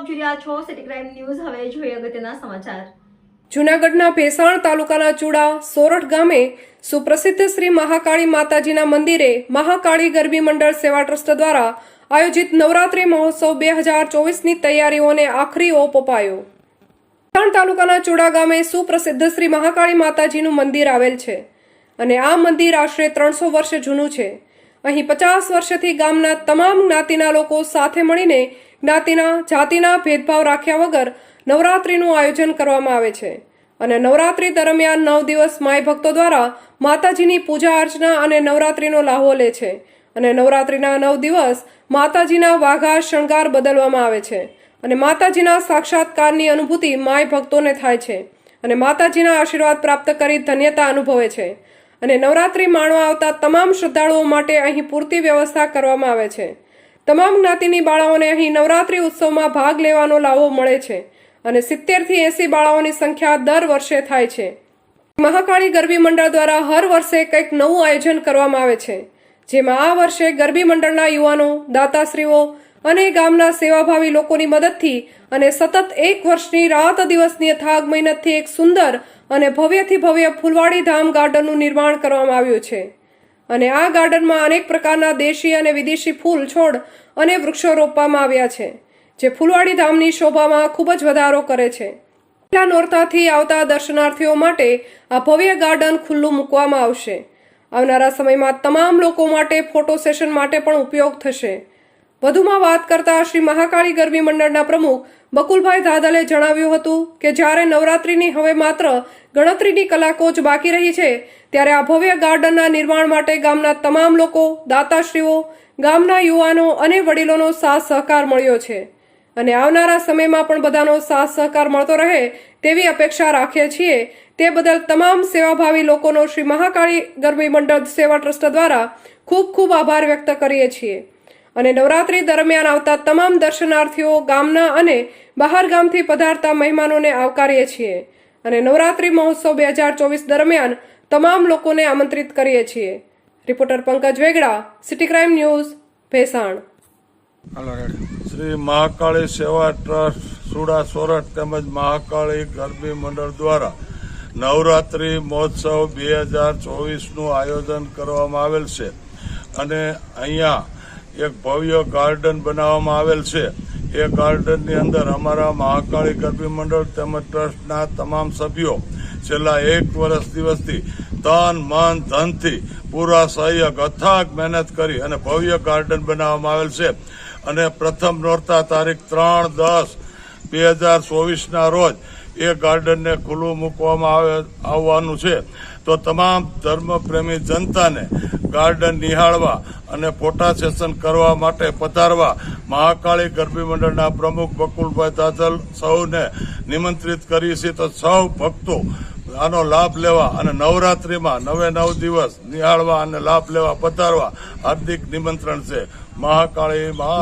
આપ જોઈ રહ્યા છો સિટી ક્રાઇમ ન્યૂઝ હવે જોઈએ અગત્યના સમાચાર. જૂનાગઢના ભેસાણ તાલુકાના ચુડા સોરઠ ગામે સુપ્રસિદ્ધ શ્રી મહાકાળી માતાજીના મંદિરે મહાકાળી ગરબી મંડળ સેવા ટ્રસ્ટ દ્વારા આયોજિત નવરાત્રી મહોત્સવ બે હજાર ચોવીસની તૈયારીઓને આખરી ઓપ અપાયો. ભેસાણ તાલુકાના ચુડા ગામે સુપ્રસિદ્ધ શ્રી મહાકાળી માતાજીનું મંદિર આવેલ છે અને આ મંદિર આશરે ત્રણસો વર્ષ જૂનું છે. અહીં પચાસ વર્ષથી ગામના તમામ જ્ઞાતિના લોકો સાથે મળીને જ્ઞાતિના, જાતિના ભેદભાવ રાખ્યા વગર નવરાત્રિનું આયોજન કરવામાં આવે છે અને નવરાત્રિ દરમિયાન નવ દિવસ માય ભક્તો દ્વારા માતાજીની પૂજા અર્ચના અને નવરાત્રિનો લાહો લે છે અને નવરાત્રિના નવ દિવસ માતાજીના વાઘા શણગાર બદલવામાં આવે છે અને માતાજીના સાક્ષાત્કારની અનુભૂતિ માય ભક્તોને થાય છે અને માતાજીના આશીર્વાદ પ્રાપ્ત કરી ધન્યતા અનુભવે છે અને નવરાત્રિ માણવા આવતા તમામ શ્રદ્ધાળુઓ માટે અહીં પૂરતી વ્યવસ્થા કરવામાં આવે છે. તમામ જ્ઞાતિની બાળાઓને અહીં નવરાત્રી ઉત્સવમાં ભાગ લેવાનો લાવો મળે છે અને સિત્તેરથી એંસી બાળાઓની સંખ્યા દર વર્ષે થાય છે. મહાકાળી ગરબી મંડળ દ્વારા હર વર્ષે કંઈક નવું આયોજન કરવામાં આવે છે, જેમાં આ વર્ષે ગરબી મંડળના યુવાનો, દાતાશ્રીઓ અને ગામના સેવાભાવી લોકોની મદદથી અને સતત એક વર્ષની રાત દિવસની અથાગ મહેનતથી એક સુંદર અને ભવ્યથી ભવ્ય ફૂલવાડી ધામ ગાર્ડનનું નિર્માણ કરવામાં આવ્યું છે. અને આ ગાર્ડનમાં અનેક પ્રકારના દેશી અને વિદેશી ફૂલ, છોડ અને વૃક્ષો રોપવામાં આવ્યા છે, જે ફૂલવાડી ધામની શોભામાં ખૂબ જ વધારો કરે છે. પહેલા નોરતાથી આવતા દર્શનાર્થીઓ માટે આ ભવ્ય ગાર્ડન ખુલ્લું મૂકવામાં આવશે. આવનારા સમયમાં તમામ લોકો માટે ફોટો સેશન માટે પણ ઉપયોગ થશે. વધુમાં વાત કરતા શ્રી મહાકાળી ગરબી મંડળના પ્રમુખ બકુલભાઈ ધાદલે જણાવ્યું હતું કે જ્યારે નવરાત્રીની હવે માત્ર ગણતરીની કલાકો જ બાકી રહી છે, ત્યારે આ ભવ્ય ગાર્ડનના નિર્માણ માટે ગામના તમામ લોકો, દાતાશ્રીઓ, ગામના યુવાનો અને વડીલોનો સાથ સહકાર મળ્યો છે. અને આવનારા સમયમાં પણ બધાનો સાથ સહકાર મળતો રહે તેવી અપેક્ષા રાખીએ છીએ. તે બદલ તમામ સેવાભાવી લોકોનો શ્રી મહાકાળી ગરબી મંડળ સેવા ટ્રસ્ટ દ્વારા ખૂબ ખૂબ આભાર વ્યક્ત કરીએ છીએ. અને નવરાત્રી દરમિયાન આવતા તમામ દર્શનાર્થીઓ ગામના અને બહાર ગામથી પધારતા મહેમાનોને આવકારીએ છીએ અને નવરાત્રી મહોત્સવ બે હજાર ચોવીસ દરમિયાન તમામ લોકોને આમંત્રિત કરીએ છીએ. Reporter Pankaj Vegada, city crime news, Bhesan. Shri Mahakali Seva trust, સુડા Sorath તેમજ મહાકાળી ગરબી મંડળ દ્વારા નવરાત્રી મહોત્સવ બે હજાર ચોવીસનું આયોજન કરવામાં આવેલ છે. અને અહીંયા એક ભવ્ય ગાર્ડન બનાવવામાં આવેલ છે. એ ગાર્ડનની અંદર અમારા મહાકાળી ગરબી મંડળ તેમજ ટ્રસ્ટના તમામ સભ્યો છેલ્લા એક વર્ષ દિવસથી તન, મન, ધનથી પૂરા સહયોગ અથાગ મહેનત કરી અને ભવ્ય ગાર્ડન બનાવવામાં આવેલ છે. અને પ્રથમ નોરતા તારીખ ત્રણ દસ બે હજાર ચોવીસના રોજ એ ગાર્ડનને ખુલ્લું મૂકવામાં આવે આવવાનું છે. તો તમામ ધર્મપ્રેમી જનતાને ગાર્ડન નિહાળવા અને ફોટા સેશન કરવા માટે પધારવા મહાકાળી ગરબી મંડળના પ્રમુખ બકુલભાઈ દાદલ સૌને નિમંત્રિત કરી છે. તો સૌ ભક્તો આનો લાભ લેવા અને નવરાત્રીમાં નવે નવ દિવસ નિહાળવા અને લાભ લેવા પધારવા હાર્દિક નિમંત્રણ છે. મહાકાળી મહા.